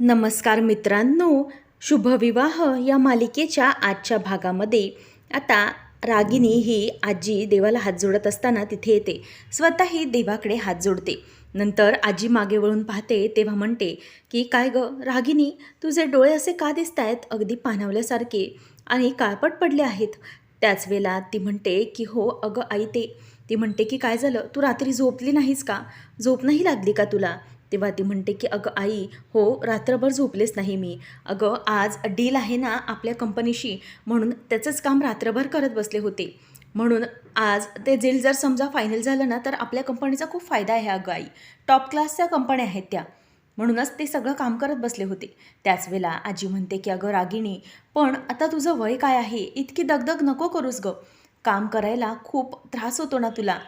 नमस्कार मित्रांनो शुभविवाह या मालिकेच्या आजच्या भागामध्ये. आता रागिनी ही आजी देवाला हात जोडत असताना तिथे येते. स्वतःही देवाकडे हात जोडते. नंतर आजी मागे वळून पाहते तेव्हा म्हणते की काय ग रागिनी तुझे डोळे असे का दिसत आहेत अगदी पाणावल्यासारखे आणि काळपट पडले आहेत. त्याच वेळेला ती म्हणते की हो अगं आई ते. ती म्हणते की काय झालं? तू रात्री झोपली नाहीस का? झोप नाही लागली का तुला? तेव्हा ती म्हणते की अगं आई हो रात्रभर झोपलेच नाही मी. अगं आज डील आहे ना आपल्या कंपनीशी म्हणून त्याचंच काम रात्रभर करत बसले होते. म्हणून आज ते जेल जर समजा फायनल झालं ना तर आपल्या कंपनीचा खूप फायदा आहे अगं आई. टॉप क्लासच्या कंपन्या आहेत त्या. म्हणूनच ते सगळं काम करत बसले होते. त्याच वेळेला आजी म्हणते की अगं रागिणी पण आता तुझं वय काय आहे? इतकी दगदग नको करूस गं. काम करायला खूप त्रास होतो ना तुला.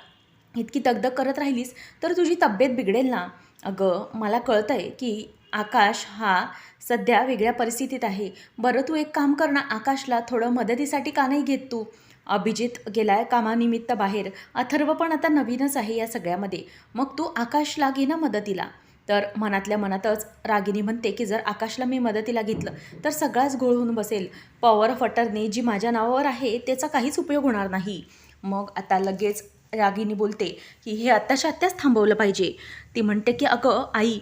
इतकी दगदग करत राहिलीस तर तुझी तब्येत बिघडेल ना? अगं मला कळतं आहे की आकाश हा सध्या वेगळ्या परिस्थितीत आहे. बरं तू एक काम कर ना आकाशला थोडं मदतीसाठी का नाही घेत तू? अभिजित गेलाय कामानिमित्त बाहेर. अथर्व पण आता नवीनच आहे या सगळ्यामध्ये. मग तू आकाशला घे ना मदतीला. तर मनातल्या मनातच रागिनी म्हणते की जर आकाशला मी मदतीला घेतलं तर सगळाच गोळ होऊन बसेल. पॉवर फटरने जी माझ्या नावावर आहे त्याचा काहीच उपयोग होणार नाही. मग आता लगेच रागिनी बोलते की हे आत्ताच्या आत्ताच थांबवलं पाहिजे. ती म्हणते की अगं आई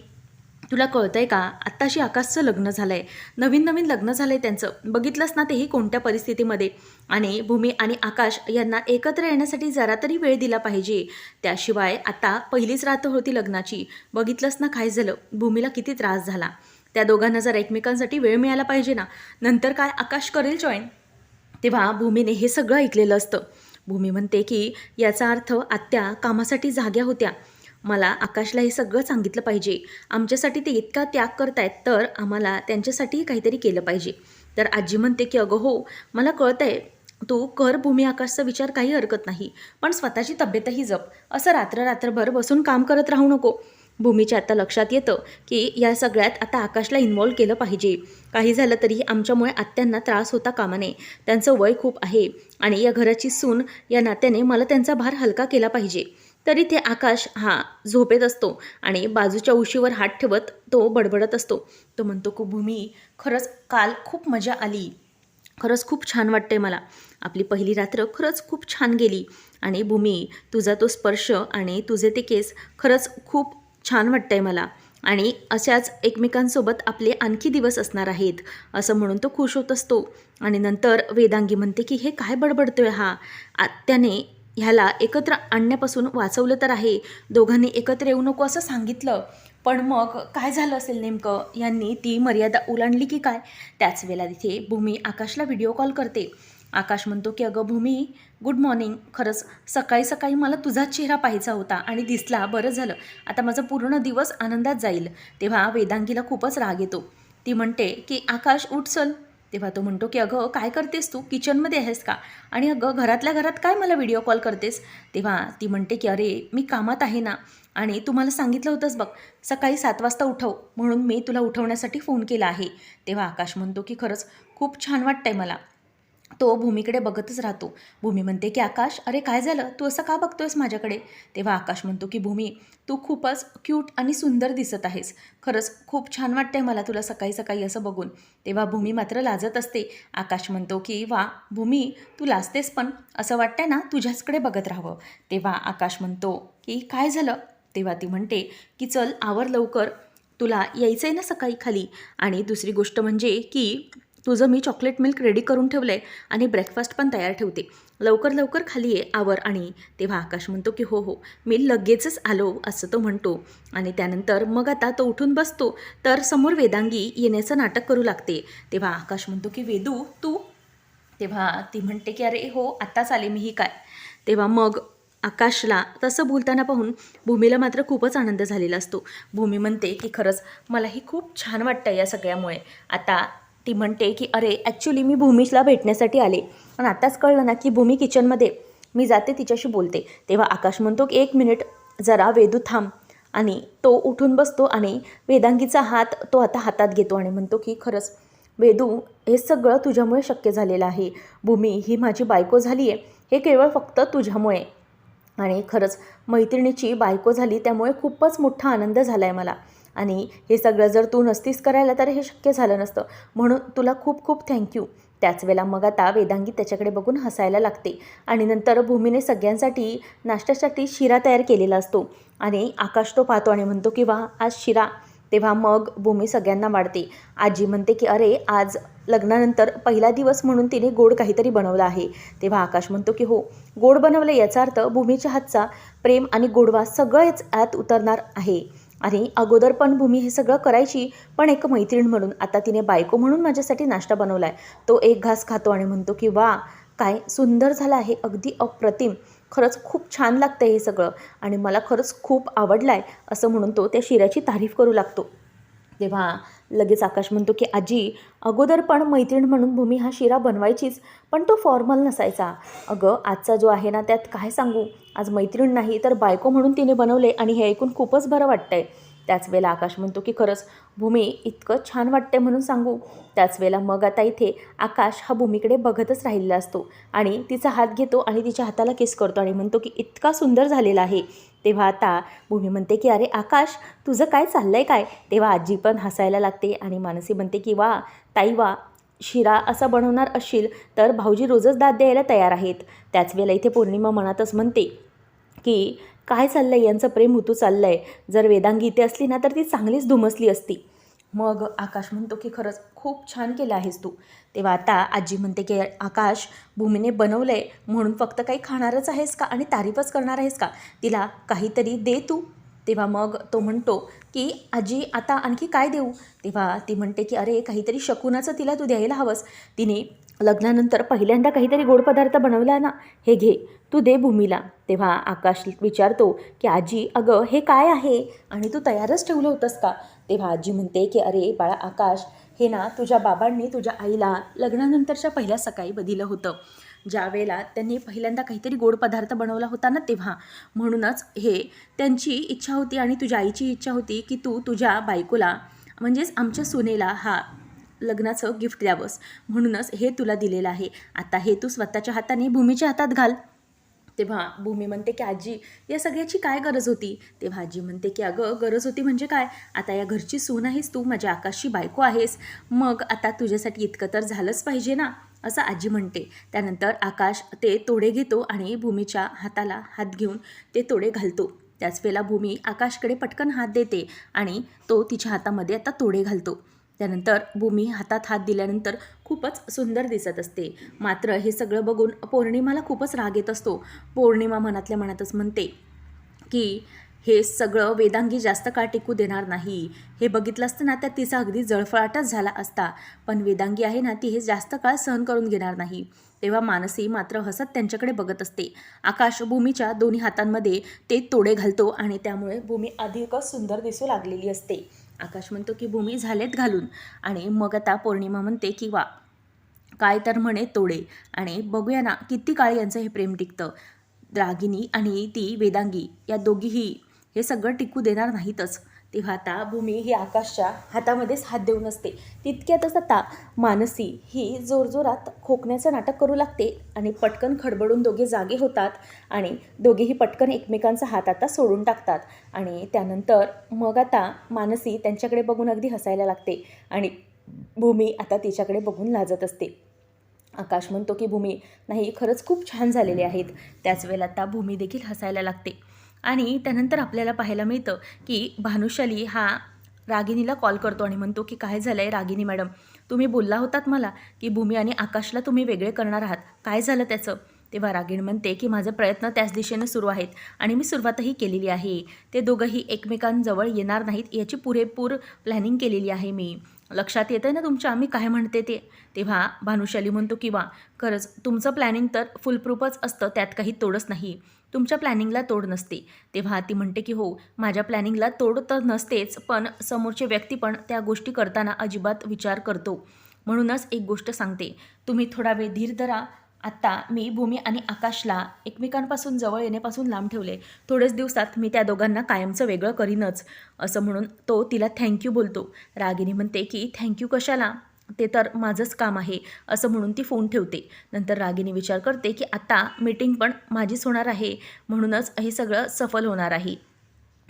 तुला कळतंय का? आत्ताशी आकाशचं लग्न झालं आहे नवीन नवीन लग्न झालं आहे त्यांचं. बघितलंच ना तेही कोणत्या परिस्थितीमध्ये? आणि भूमी आणि आकाश यांना एकत्र येण्यासाठी जरा तरी वेळ दिला पाहिजे. त्याशिवाय आता पहिलीच रात्र होती लग्नाची. बघितलंच ना काय झालं? भूमीला किती त्रास झाला. त्या दोघांना जर एकमेकांसाठी वेळ मिळाला पाहिजे ना. नंतर काय आकाश करेल जॉईन? तेव्हा भूमीने हे सगळं ऐकलेलं असतं. भूमी म्हणते की याचा अर्थ आत्या कामासाठी जाग्या होत्या. मला आकाशला हे सगळं सांगितलं पाहिजे. आमच्यासाठी ते इतका त्याग करतायत तर आम्हाला त्यांच्यासाठीही काहीतरी केलं पाहिजे. तर आजी म्हणते की अगं हो मला कळतं आहे तू कर भूमी आकाशचा विचार काही हरकत नाही. पण स्वतःची तब्येतही जप. असं रात्र रात्रभर बसून काम करत राहू नको. भूमीच्या आता लक्षात येतं की या सगळ्यात आता आकाशला इन्वॉल्व केलं पाहिजे. काही झालं तरी आमच्यामुळे आत्यांना त्रास होता कामा नये त्यांचं वय खूप आहे आणि या घराची सून या नात्याने मला त्यांचा भार हलका केला पाहिजे. तरी ते आकाश हा झोपेत असतो आणि बाजूच्या उशीवर हात ठेवत तो बडबडत असतो. तो म्हणतो की भूमी खरंच काल खूप मजा आली. खरंच खूप छान वाटते मला. आपली पहिली रात्र खरंच खूप छान गेली. आणि भूमी तुझा तो स्पर्श आणि तुझे ते केस खरंच खूप छान वाटतंय मला. आणि अशाच एकमेकांसोबत आपले आणखी दिवस असणार आहेत असं म्हणून तो खुश होत असतो. आणि नंतर वेदांगी म्हणते की हे काय बडबडतोय हा? त्याने ह्याला एकत्र आणण्यापासून वाचवलं तर आहे. दोघांनी एकत्र येऊ नको असं सांगितलं. पण मग काय झालं असेल नेमकं? यांनी ती मर्यादा ओलांडली की काय? त्याच वेळेला तिथे भूमी आकाशला व्हिडिओ कॉल करते. आकाश म्हणतो की अगं भूमी गुड मॉर्निंग खरंच सकाळी सकाळी मला तुझाच चेहरा पाहायचा होता आणि दिसला. बरं झालं. आता माझा पूर्ण दिवस आनंदात जाईल. तेव्हा वेदांगीला खूपच राग येतो. ती म्हणते की आकाश उठसल तेव्हा तो म्हणतो की अगं काय करतेस तू? किचनमध्ये आहेस का? आणि अगं घरातल्या घरात काय मला व्हिडिओ कॉल करतेस? तेव्हा ती म्हणते की अरे मी कामात आहे ना. आणि तू मला सांगितलं होतंच बघ सकाळी सात वाजता उठव. म्हणून मी तुला उठवण्यासाठी फोन केला आहे. तेव्हा आकाश म्हणतो की खरंच खूप छान वाटतंय मला. तो भूमीकडे बघतच राहतो. भूमी म्हणते की आकाश अरे काय झालं? तू असं का बघतोयस माझ्याकडे? तेव्हा आकाश म्हणतो की भूमी तू खूपच क्यूट आणि सुंदर दिसत आहेस. खरंच खूप छान वाटतंय मला तुला सकाळी सकाळी असं बघून. तेव्हा भूमी मात्र लाजत असते. आकाश म्हणतो की वा भूमी तू लाजतेस पण. असं वाटतंय ना तुझ्याचकडे बघत राहावं. तेव्हा आकाश म्हणतो की काय झालं? तेव्हा ती म्हणते की चल आवर लवकर. तुला यायचं आहे ना सकाळी खाली? आणि दुसरी गोष्ट म्हणजे की तुझं मी चॉकलेट मिल्क रेडी करून ठेवलं आहे आणि ब्रेकफास्ट पण तयार ठेवते. लवकर लवकर खाली ये आवर आणि तेव्हा आकाश म्हणतो की हो हो मी लगेचच आलो असं तो म्हणतो. आणि त्यानंतर मग आता तो उठून बसतो तर समोर वेदांगी येण्याचं नाटक करू लागते. तेव्हा आकाश म्हणतो की वेदू तू? तेव्हा ती म्हणते की अरे हो आत्ताच आले मी ही काय? तेव्हा मग आकाशला तसं बोलताना पाहून भूमीला मात्र खूपच आनंद झालेला असतो. भूमी म्हणते की खरंच मलाही खूप छान वाटतं या सगळ्यामुळे. आता ती म्हणते की अरे ॲक्च्युली मी भूमीला भेटण्यासाठी आले. पण आत्ताच कळलं ना की भूमी किचनमध्ये मी जाते तिच्याशी बोलते. तेव्हा आकाश म्हणतो की एक मिनिट जरा वेदू थांब. आणि तो उठून बसतो आणि वेदांगीचा हात तो आता हातात घेतो आणि म्हणतो की खरंच वेदू हे सगळं तुझ्यामुळे शक्य झालेलं आहे. भूमी ही माझी बायको झाली आहे हे केवळ फक्त तुझ्यामुळे. आणि खरंच मैत्रिणीची बायको झाली त्यामुळे खूपच मोठा आनंद झाला आहे मला. आणि हे सगळं जर तू नसतीस करायला तर हे शक्य झालं नसतं. म्हणून तुला खूप खूप थँक्यू त्याच वेळेला मग आता वेदांगी त्याच्याकडे बघून हसायला लागते. आणि नंतर भूमीने सगळ्यांसाठी नाश्त्यासाठी शिरा तयार केलेला असतो. आणि आकाश तो पाहतो आणि म्हणतो की वा आज शिरा. तेव्हा मग भूमी सगळ्यांना वाढते आजी म्हणते की अरे आज लग्नानंतर पहिला दिवस म्हणून तिने गोड काहीतरी बनवलं आहे. तेव्हा आकाश म्हणतो की हो गोड बनवलं याचा अर्थ भूमीच्या हातचा प्रेम आणि गोडवा सगळेच आत उतरणार आहे. आणि अगोदर पण भूमी हे सगळं करायची पण एक मैत्रीण म्हणून. आता तिने बायको म्हणून माझ्यासाठी नाश्ता बनवला आहे तो एक घास खातो आणि म्हणतो की वा काय सुंदर झालं आहे अगदी अप्रतिम. खरंच खूप छान लागतं हे सगळं आणि मला खरंच खूप आवडलं आहे असं म्हणून तो त्या शिऱ्याची तारीफ करू लागतो. तेव्हा लगेच आकाश म्हणतो की आजी अगोदर पण मैत्रीण म्हणून भूमी हा शिरा बनवायचीच पण तो फॉर्मल नसायचा. अगं आजचा जो आहे ना त्यात काय सांगू? आज मैत्रीण नाही तर बायको म्हणून तिने बनवले आणि हे ऐकून खूपच बरं वाटतंय. त्याच वेळेला आकाश म्हणतो की खरंच भूमी इतकं छान वाटते म्हणून सांगू. त्याच वेळेला मग आता इथे आकाश हा भूमीकडे बघतच राहिलेला असतो आणि तिचा हात घेतो आणि तिच्या हाताला किस करतो आणि म्हणतो की इतका सुंदर झालेला आहे. तेव्हा आता भूमी म्हणते की अरे आकाश तुझं काय चाललंय काय? तेव्हा आजी पण हसायला लागते आणि मानसी म्हणते की वा ताई वा शिरा असा बनवणार असशील तर भाऊजी रोजच दाद द्यायला तयार आहेत. त्याच वेळेला इथे पौर्णिमा मनातच म्हणते की काय चाललं आहे यांचं प्रेम होतू आहे जर वेदांगी इथे असली ना तर ती चांगलीच धुमसली असती. मग आकाश म्हणतो की खरंच खूप छान केलं आहेस तू. तेव्हा आता आजी म्हणते की आकाश भूमीने बनवलं आहे म्हणून फक्त काही खाणारच आहेस का आणि तारीफच करणार आहेस का? तिला काहीतरी दे तू. तेव्हा मग तो म्हणतो की आजी आता आणखी काय देऊ? तेव्हा ती म्हणते की अरे काहीतरी शकुनाचं तिला तू द्यायला हवंस. तिने लग्नानंतर पहिल्यांदा काहीतरी गोड पदार्थ बनवला ना हे घे तू दे भूमीला. तेव्हा आकाश विचारतो की आजी अगं हे काय आहे? आणि तू तयारच ठेवलं होतंस का? तेव्हा आजी म्हणते की अरे बाळा आकाश हे ना तुझ्या बाबांनी तुझ्या आईला लग्नानंतरच्या पहिल्या सकाळी बदिलं होतं. ज्या वेळेला त्यांनी पहिल्यांदा काहीतरी गोड पदार्थ बनवला होता ना तेव्हा. म्हणूनच हे त्यांची इच्छा होती आणि तुझ्या आईची इच्छा होती की तू तुझ्या बायकोला म्हणजेच आमच्या सुनेला हा लग्नाचं गिफ्ट द्यावंस. म्हणूनच हे तुला दिलेलं आहे. आता हे तू स्वतःच्या हाताने भूमीच्या हातात घाल. तेव्हा भूमी म्हणते की आजी या सगळ्याची काय गरज होती? तेव्हा आजी म्हणते की अगं गरज होती म्हणजे काय? आता या घरची सून आहेस तू माझ्या आकाशची बायको आहेस. मग आता तुझ्यासाठी इतकं तर झालंच पाहिजे ना? असं आजी म्हणते. त्यानंतर आकाश ते तोडे घेतो आणि भूमीच्या हाताला हात घेऊन ते तोडे घालतो. त्याच वेळेला भूमी आकाशकडे पटकन हात देते आणि तो तिच्या हातामध्ये आता तोडे घालतो. त्यानंतर भूमी हातात हात दिल्यानंतर खूपच सुंदर दिसत असते. मात्र हे सगळं बघून पौर्णिमाला खूपच राग येत असतो. पौर्णिमा मनातल्या मनातच म्हणते की हे सगळं वेदांगी जास्त काळ टिकू देणार नाही. हे बघितलं असतं ना तर तिचा अगदी जळफळाटच झाला असता. पण वेदांगी आहे ना ती हे जास्त काळ सहन करून घेणार नाही. तेव्हा मानसी मात्र हसत त्यांच्याकडे बघत असते. आकाश भूमीच्या दोन्ही हातांमध्ये ते तोडे घालतो आणि त्यामुळे भूमी अधिकच सुंदर दिसू लागलेली असते. आकाश म्हणतो की भूमी झालेत घालून. आणि मग आता पौर्णिमा म्हणते की वा काय तर म्हणे तोडे. आणि बघूया ना किती काळ यांचं हे प्रेम टिकतं. रागिनी आणि ती वेदांगी या दोघीही हे सगळं टिकू देणार नाहीतच. तेव्हा आता भूमी ही आकाशच्या हातामध्येच हात देऊन असते. तितक्यातच आता मानसी ही जोरजोरात खोकण्याचं नाटक करू लागते आणि पटकन खडबडून दोघे जागे होतात आणि दोघेही पटकन एकमेकांचा हात आता सोडून टाकतात. आणि त्यानंतर मग आता मानसी त्यांच्याकडे बघून अगदी हसायला लागते आणि भूमी आता तिच्याकडे बघून लाजत असते. आकाश म्हणतो की भूमी नाही खरंच खूप छान झालेले आहेत. त्याच वेळेला आता भूमी देखील हसायला लागते. आणि त्यानंतर आपल्याला पाहायला मिळतं की भानुशाली हा रागिनीला कॉल करतो आणि म्हणतो की काय झालं आहे रागिनी मॅडम? तुम्ही बोलला होतात मला की भूमी आणि आकाशला तुम्ही वेगळे करणार आहात. काय झालं त्याचं? तेव्हा रागिणी म्हणते की माझे प्रयत्न त्याच दिशेने सुरू आहेत आणि मी सुरुवातही केलेली आहे. ते दोघंही एकमेकांजवळ येणार नाहीत याची पुरेपूर प्लॅनिंग केलेली आहे मी. लक्षात येतं आहे ना तुमच्या? आम्ही काय म्हणते ते? तेव्हा भानुशाली म्हणतो किंवा खरंच तुमचं प्लॅनिंग तर फुलप्रूफच असतं त्यात काही तोडच नाही. तुमच्या प्लॅनिंगला तोड नसते. तेव्हा ती म्हणते की हो माझ्या प्लॅनिंगला तोड तर नसतेच पण समोरचे व्यक्ती पण त्या गोष्टी करताना अजिबात विचार करतो. म्हणूनच एक गोष्ट सांगते. तुम्ही थोडा वेळ धीर धरा. आत्ता मी भूमी आणि आकाशला एकमेकांपासून जवळ येण्यापासून लांब ठेवले. थोडेच दिवसात मी त्या दोघांना कायमचं वेगळं करीनच. असं म्हणून तो तिला थँक्यू बोलतो. रागिनी म्हणते की थँक्यू कशाला? ते तर माझंच काम आहे असं म्हणून ती फोन ठेवते. नंतर रागिनी विचार करते की आता मीटिंग पण माझीच होणार आहे म्हणूनच हे सगळं सफल होणार आहे.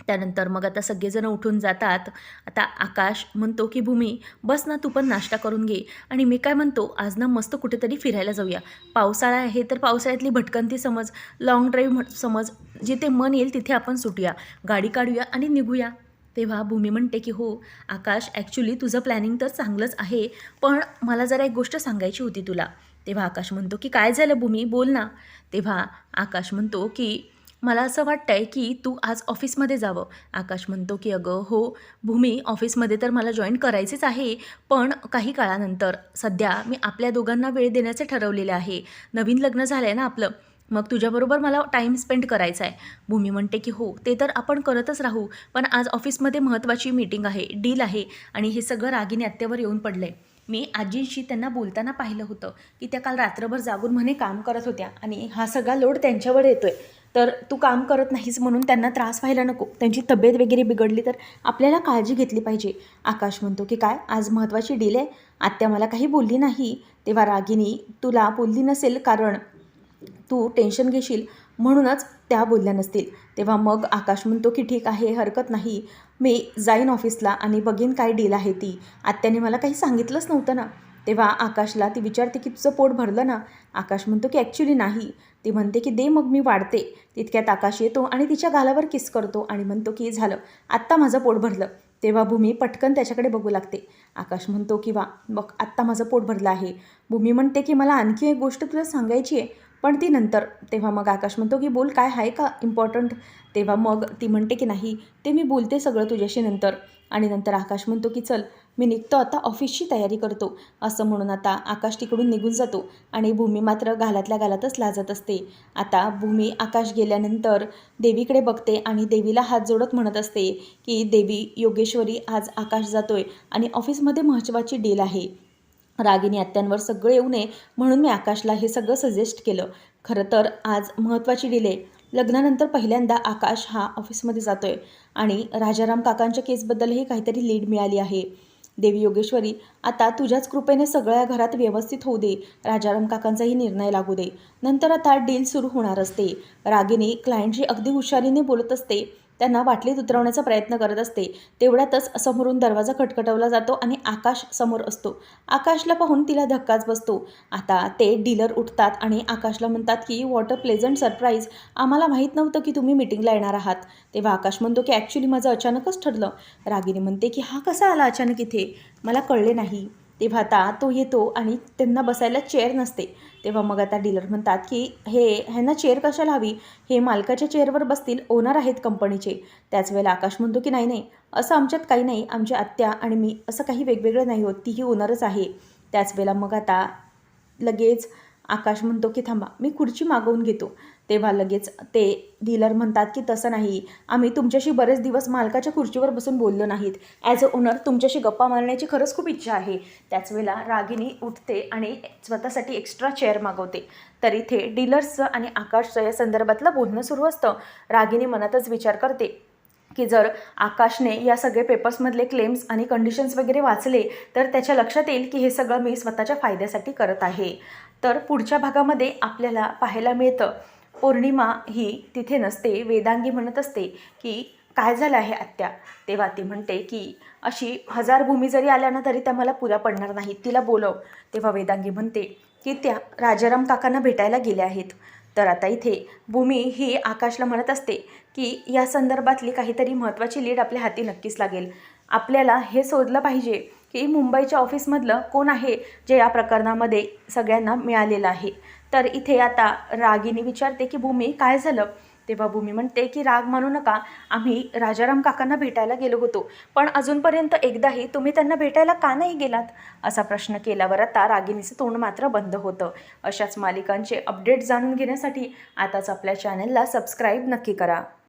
त्यानंतर मग आता सगळेजण उठून जातात. आता आकाश म्हणतो की भूमी बस ना तू पण नाश्ता करून घे. आणि मी काय म्हणतो आज ना मस्त कुठेतरी फिरायला जाऊया. पावसाळा आहे तर पावसाळ्यातली भटकंती समज लाँग ड्राईव्ह म्हण समज जिथे मन येईल तिथे आपण सुटूया. गाडी काढूया आणि निघूया. तेव्हा भूमी म्हणते की हो आकाश ॲक्च्युली तुझं प्लॅनिंग तर चांगलंच आहे पण मला जरा एक गोष्ट सांगायची होती तुला. तेव्हा आकाश म्हणतो की काय झालं भूमी? बोल ना. तेव्हा आकाश म्हणतो की मला असं वाटतं आहे की तू आज ऑफिसमध्ये जावं. आकाश म्हणतो की अगं हो भूमी ऑफिसमध्ये तर मला जॉईन करायचेच आहे पण काही काळानंतर सध्या मी आपल्या दोघांना वेळ देण्याचे ठरवलेले आहे. नवीन लग्न झालं आहे ना आपलं मग तुझ्याबरोबर मला टाईम स्पेंड करायचा आहे. भूमी म्हणते की हो ते तर आपण करतच राहू पण आज ऑफिसमध्ये महत्त्वाची मीटिंग आहे डील आहे आणि हे सगळं रागिनी आत्यावर येऊन पडलं आहे मी आजींशी त्यांना बोलताना पाहिलं होतं की त्या काल रात्रभर जागून म्हणे काम करत होत्या आणि हा सगळा लोड त्यांच्यावर येतोय. तर तू काम करत नाहीस म्हणून त्यांना त्रास व्हायला नको. त्यांची तब्येत वगैरे बिघडली तर आपल्याला काळजी घेतली पाहिजे. आकाश म्हणतो की काय? आज महत्त्वाची डील आहे? आत्या मला काही बोलली नाही. तेव्हा रागिनी तुला बोलली नसेल कारण तू टेन्शन घेशील म्हणूनच त्या बोलल्या नसतील. तेव्हा मग आकाश म्हणतो की ठीक आहे हरकत नाही. मी जाईन ऑफिसला आणि बघीन काय डील आहे ती. आत्याने मला काही सांगितलंच नव्हतं ना. तेव्हा आकाशला ती विचारते की तुझं पोट भरलं ना? आकाश म्हणतो की ॲक्च्युली नाही. ती म्हणते की दे मग मी वाढते. तितक्यात आकाश येतो आणि तिच्या गालावर किस करतो आणि म्हणतो की झालं. आत्ता माझं पोट भरलं. तेव्हा भूमी पटकन त्याच्याकडे बघू लागते. आकाश म्हणतो की वा मग आत्ता माझं पोट भरलं आहे. भूमी म्हणते की मला आणखी एक गोष्ट तुला सांगायची आहे. पण ती नंतर तेव्हा मग आकाश म्हणतो की बोल काय आहे का इम्पॉर्टंट तेव्हा मग ती म्हणते की नाही ते मी बोलते सगळं तुझ्याशी नंतर. आणि नंतर आकाश म्हणतो की चल मी निघतो आता ऑफिसची तयारी करतो. असं म्हणून आता आकाश तिकडून निघून जातो आणि भूमी मात्र घालातल्या घालातच लाजत असते. आता भूमी आकाश गेल्यानंतर देवीकडे बघते आणि देवीला हात जोडत म्हणत असते की देवी योगेश्वरी आज आकाश जातोय आणि ऑफिसमध्ये महत्त्वाची डील आहे. रागिनी आत्यांवर सगळं येऊ नये म्हणून मी आकाशला हे सगळं सजेस्ट केलं. खरं तर आज महत्त्वाची डिले लग्नानंतर पहिल्यांदा आकाश हा ऑफिसमध्ये जातोय आणि राजाराम काकांच्या केसबद्दलही काहीतरी लीड मिळाली आहे. देवी योगेश्वरी आता तुझ्याच कृपेने सगळ्या घरात व्यवस्थित होऊ दे. राजाराम काकांचाही निर्णय लागू दे. नंतर आता डील सुरू होणार असते. रागिनी क्लायंटशी अगदी हुशारीने बोलत असते. त्यांना बाटलीत उतरवण्याचा प्रयत्न करत असते. तेवढ्यातच समोरून दरवाजा खटखटवला जातो आणि आकाश समोर असतो. आकाशला पाहून तिला धक्काच बसतो. आता ते डीलर उठतात आणि आकाशला म्हणतात की वॉटर प्लेझंट सरप्राईज. आम्हाला माहीत नव्हतं की तुम्ही मिटिंगला येणार आहात. तेव्हा आकाश म्हणतो की ॲक्च्युली माझं अचानकच ठरलं. रागिनी म्हणते की हा कसा आला अचानक इथे? मला कळले नाही. तेव्हा आता तो येतो आणि त्यांना बसायला चेअर नसते. तेव्हा मग आता डीलर म्हणतात की हे ह्यांना चेअर कशाला हवी? हे मालकाच्या चेअरवर बसतील ओनर आहेत कंपनीचे. त्याच वेळेला आकाश म्हणतो की नाही नाही असं आमच्यात काही नाही. आमची आत्या आणि मी असं काही वेगवेगळं नाही होत. तीही ओनरच आहे. त्याच वेळेला मग आता लगेच आकाश म्हणतो की थांबा मी खुर्ची मागवून घेतो. तेव्हा लगेच ते डीलर म्हणतात की तसं नाही. आम्ही तुमच्याशी बरेच दिवस मालकाच्या खुर्चीवर बसून बोललो नाहीत. ॲज अ ओनर तुमच्याशी गप्पा मारण्याची खरंच खूप इच्छा आहे. त्याच वेळेला रागिनी उठते आणि स्वतःसाठी एक्स्ट्रा चेअर मागवते. तर इथे डीलर्सचं आणि आकाशचं या संदर्भातलं बोलणं सुरू असतं. रागिनी मनातच विचार करते की जर आकाशने या सगळे पेपर्समधले क्लेम्स आणि कंडिशन्स वगैरे वाचले तर त्याच्या लक्षात येईल की हे सगळं मी स्वतःच्या फायद्यासाठी करत आहे. तर पुढच्या भागामध्ये आपल्याला पाहायला मिळतं. पौर्णिमा ही तिथे नसते वेदांगी म्हणत असते की काय झालं आहे आत्या? तेव्हा ती म्हणते की अशी हजार भूमी जरी आल्या ना तरी त्या मला पुरा पडणार नाही तिला बोलव. तेव्हा वेदांगी म्हणते की त्या राजाराम काकांना भेटायला गेल्या आहेत. तर आता इथे भूमी ही आकाशला म्हणत असते की या संदर्भातली काहीतरी महत्त्वाची लीड आपल्या हाती नक्कीच लागेल. आपल्याला हे शोधलं पाहिजे की मुंबईच्या ऑफिसमधलं कोण आहे जे या प्रकरणामध्ये सगळ्यांना मिळालेलं आहे? तर इथे आता रागिनी विचारते की भूमी काय झालं? तेव्हा भूमी म्हणते की राग मानू नका. आम्ही राजाराम काकांना भेटायला गेलो होतो. पण अजूनपर्यंत एकदाही तुम्ही त्यांना भेटायला का नाही गेलात? असा प्रश्न केल्यावर आता रागिनीचं तोंड मात्र बंद होतं. अशाच मालिकांचे अपडेट जाणून घेण्यासाठी आताच आपल्या चॅनलला सबस्क्राईब नक्की करा.